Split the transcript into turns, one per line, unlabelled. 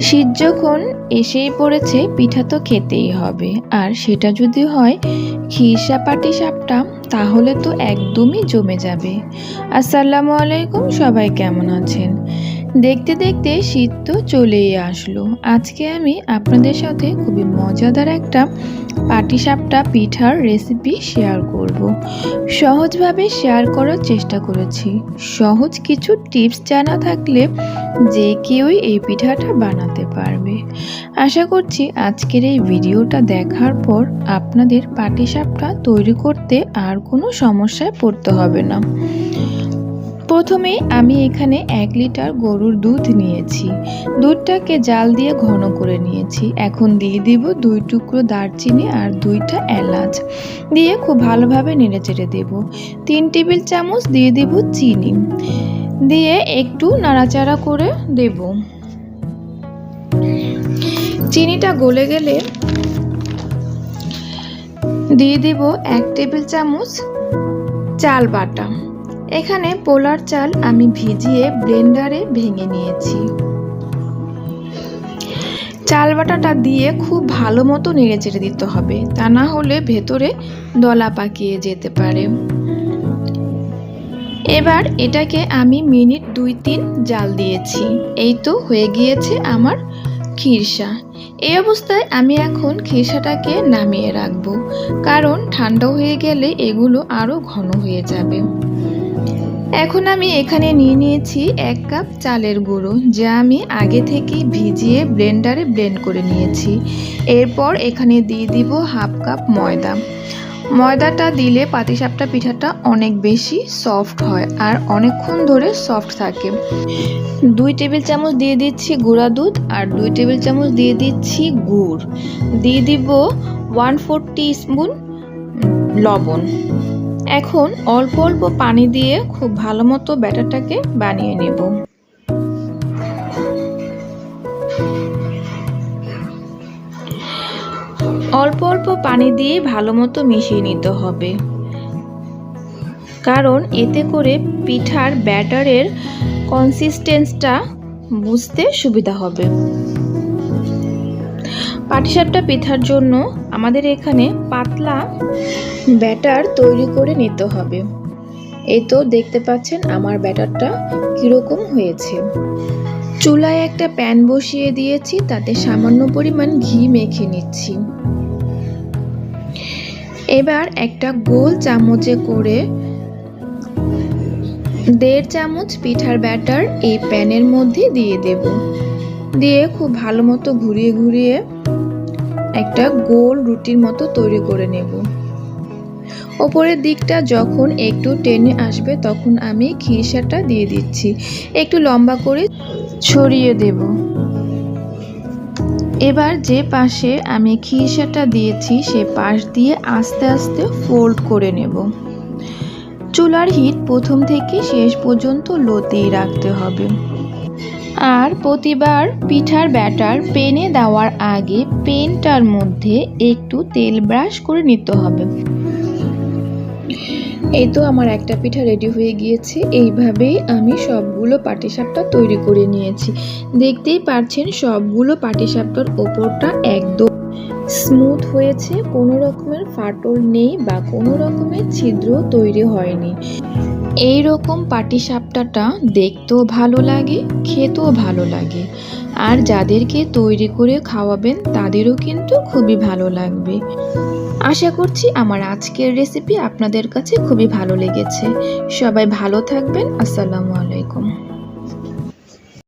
শীত যখন এসেই পড়েছে, পিঠা তো খেতেই হবে। আর সেটা যদি হয় খিরসা পাটি সাপটা, তাহলে তো একদমই জমে যাবে। আসসালামু আলাইকুম, সবাই কেমন আছেন? দেখতে দেখতে শীত তো চলেই আসলো। আজকে আমি আপনাদের সাথে খুবই মজাদার একটা পাটিসাপটা পিঠার রেসিপি শেয়ার করব। সহজভাবে শেয়ার করার চেষ্টা করেছি। সহজ কিছু টিপস জানা থাকলে যে কেউই এই পিঠাটা বানাতে পারবে। আশা করছি আজকের এই ভিডিওটা দেখার পর আপনাদের পাটিসাপটা তৈরি করতে আর কোনো সমস্যায় পড়তে হবে না। প্রথমে আমি এখানে এক লিটার গরুর দুধ নিয়েছি। দুধটাকে জাল দিয়ে ঘন করে নিয়েছি। এখন দিয়ে দিব দুই টুকরো দারচিনি আর দুইটা এলাচ। দিয়ে খুব ভালোভাবে নেড়ে চেড়ে দেব। তিন টেবিল চামচ দিয়ে দেব চিনি। দিয়ে একটু নাড়াচাড়া করে দেব। চিনিটা গলে গেলে দিয়ে দিব এক টেবিল চামচ চাল বাটা। এখানে পোলার চাল আমি ভিজিয়ে ব্লেন্ডারে ভেঙে নিয়েছি। চাল বাটাটা দিয়ে খুব ভালো মতো নেড়ে চেড়ে দিতে হবে, তা না হলে ভেতরে দলা পাকিয়ে যেতে পারে। এবার এটাকে আমি মিনিট দুই তিন জাল দিয়েছি, এই তো হয়ে গিয়েছে আমার খিরসা। এই অবস্থায় আমি এখন খিরসাটাকে নামিয়ে রাখব, কারণ ঠান্ডা হয়ে গেলে এগুলো আরও ঘন হয়ে যাবে। এখন আমি এখানে নিয়ে নিয়েছি এক কাপ চালের গুঁড়ো, যা আমি আগে থেকেই ভিজিয়ে ব্লেন্ডারে ব্লেন্ড করে নিয়েছি। এরপর এখানে দিয়ে দিব হাফ কাপ ময়দা। ময়দাটা দিলে পাতিসাপটা পিঠাটা অনেক বেশি সফট হয় আর অনেকক্ষণ ধরে সফট থাকে। দুই টেবিল চামচ দিয়ে দিচ্ছি গুঁড়া দুধ আর দুই টেবিল চামচ দিয়ে দিচ্ছি গুড়। দিয়ে দিব ওয়ান ফোর স্পুন লবণ। এখন অল্প অল্প পানি দিয়ে খুব ভালো মতো ব্যাটারটাকে বানিয়ে নেব। অল্প অল্প পানি দিয়ে ভালো মতো মিশিয়ে নিতে হবে। কারণ এতে করে পিঠার ব্যাটারের কনসিস্টেন্সটা বুঝতে সুবিধা হবে। পাটিসাপটা পিঠার জন্য আমাদের এখানে পাতলা ব্যাটার তৈরি করে নিতে হবে। এই তো দেখতে পাচ্ছেন আমার ব্যাটারটা কীরকম হয়েছে। চুলায় একটা প্যান বসিয়ে দিয়েছি, তাতে সামান্য পরিমাণ ঘি মেখে নিচ্ছি। এবার একটা গোল চামচে করে দেড় চামচ পিঠার ব্যাটার এই প্যানের মধ্যে দিয়ে দেব। দিয়ে খুব ভালো মতো ঘুরিয়ে ঘুরিয়ে একটা গোল রুটির মতো তৈরি করে নেব। ওপরের দিকটা যখন একটু টেনে আসবে, তখন আমি খিরসাটা দিয়ে দিচ্ছি। একটু লম্বা করে ছড়িয়ে দেব। এবার যে পাশে আমি খিরসাটা দিয়েছি, সে পাশ দিয়ে আস্তে আস্তে ফোল্ড করে নেব। চুলার হিট প্রথম থেকে শেষ পর্যন্ত লোতেই রাখতে হবে। আর প্রতিবার পিঠার ব্যাটার পেনে দেওয়ার আগে পেনটার মধ্যে একটু তেল ব্রাশ করে নিতে হবে। এই তো আমার একটা পিঠা রেডি হয়ে গিয়েছে। এইভাবেই আমি সবগুলো পাটিসাপটা তৈরি করে নিয়েছি। দেখতেই পারছেন, সবগুলো পাটিসাপটার ওপরটা একদম স্মুথ হয়েছে, কোনো রকমের ফাটল নেই বা কোনো রকমের ছিদ্র তৈরি হয়নি। এই রকম পাটিসাপটাটা দেখতেও ভালো লাগে, খেতেও ভালো লাগে। আর যাদেরকে তৈরি করে খাওয়াবেন, তাদেরও কিন্তু খুবই ভালো লাগবে। আশা করছি আমার আজকের রেসিপি আপনাদের কাছে খুবই ভালো লেগেছে। সবাই ভালো থাকবেন। আসসালামু আলাইকুম।